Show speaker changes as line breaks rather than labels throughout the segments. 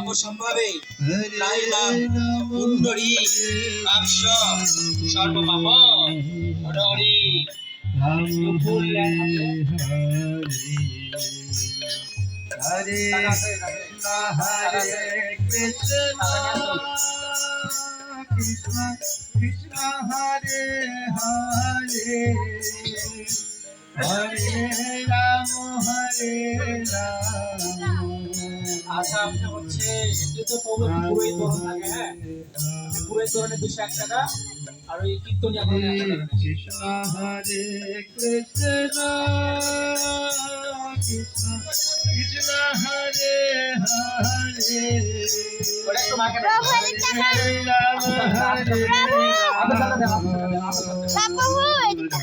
অপসম্ভাবে লাইলাম কুণ্ডরী বাক্স সর্বপাপ হরি
হরে হরে কৃষ্ণ কৃষ্ণ কৃষ্ণ হরে হরে হরে রাম হরে রাম
আশা আপনার হচ্ছে এতে পৌরোহিত পুরোহিত ধরন থাকে হ্যাঁ পুরোহিত ধরনের দুশো এক টাকা আর ওই কীর্তনী আপনার কৃষ্ণ
হরে কৃষ্ণ কৃষ্ণ কৃষ্ণ হরে
হরে রাম
হরে Ram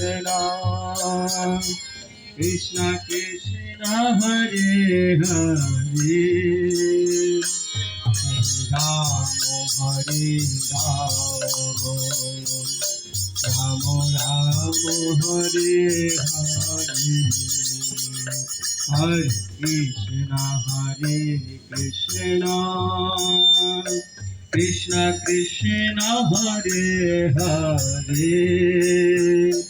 Krishna Krishna Hare Hare Hare Ram Hare Ram Ram Ram Hare Hare Hare Krishna Hare Krishna Krishna Krishna Hare Hare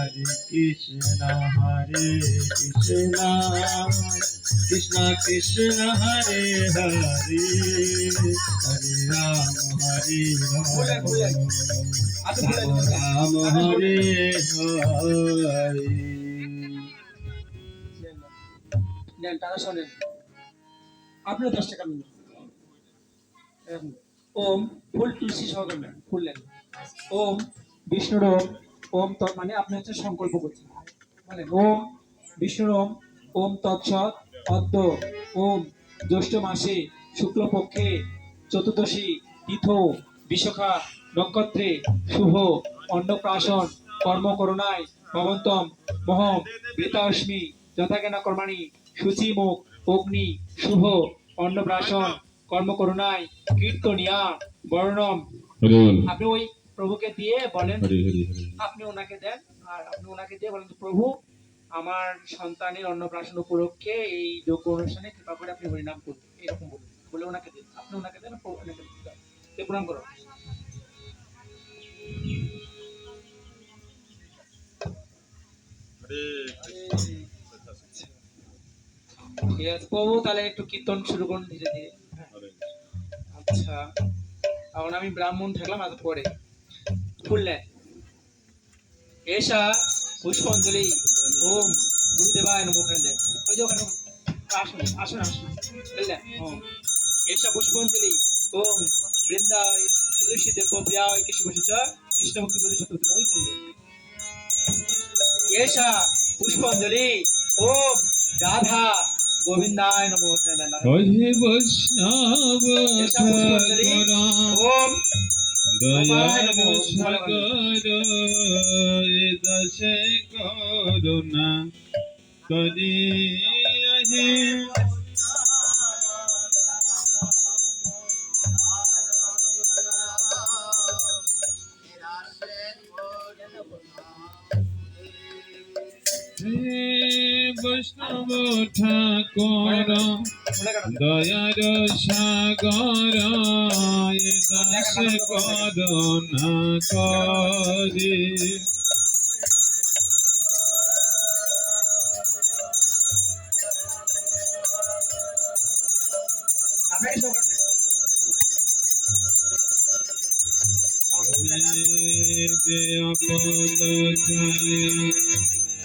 Hare Krishna Hare Krishna Krishna Krishna Hare Hare Hare Rama Hare Rama Hare Hare
নেন টাকা শোনেন আপনার দশ টাকা ওম ফুল তুলসী সহকার ফুল ওম বিষ্ণুর ওম ওম তৎ মানে আপনি হচ্ছে সংকল্প করছেন মানে ওম বিষ্ণুর ওম ওম তৎসৎ অদ্য ওম জ্যৈষ্ঠ মাসে শুক্লপক্ষে চতুর্দশী তীথ বিশখা নক্ষত্রে শুভ অন্নপ্রাশন করুণায় ভবন্তম মহম বেতাশ্মি যথাজ্ঞানা কর্মাণি মুখ অগ্নি শুভ অন্নপ্রাশন করুণায় কীর্তনিয়া বর্ণম আপনি ওই প্রভুকে দিয়ে বলেন আপনি ওনাকে দেন আর আপনি ওনাকে দিয়ে বলেন প্রভু আমার সন্তানের অন্নপ্রাশন উপলক্ষে এই যোগ্য অনুষ্ঠানে কৃপা করে আপনি হরিনাম করুন এরকম বলুন বলে ওনাকে দিন আপনি ওনাকে দেন ওনাকে দিন প্রণাম করো প্রভু তাহলে একটু কীর্তন শুরু করুন ধীরে ধীরে আচ্ছা এখন আমি ব্রাহ্মণ থাকলাম আর পরে খুললেন এসা পুষ্পাঞ্জলি ওম গুরুদেবায় নম ওখানে দেয় ওই যে ওখানে আসুন আসুন আসুন বুঝলেন ওম এসা পুষ্পাঞ্জলি ওম বৃন্দায় তুলসী দেব ব্যায় কৃষ্ণ বসিত কৃষ্ণ ভক্তি এসা পুষ্পাঞ্জলি ওম রাধা গোবিন্দায় নম ওখানে দেন ওম দয়াল
সাগর দশে করুণা করি আহে Hey বৈষ্ণব ঠাকুর দয়ার সাগর দাস করুণা করে
যে আপদ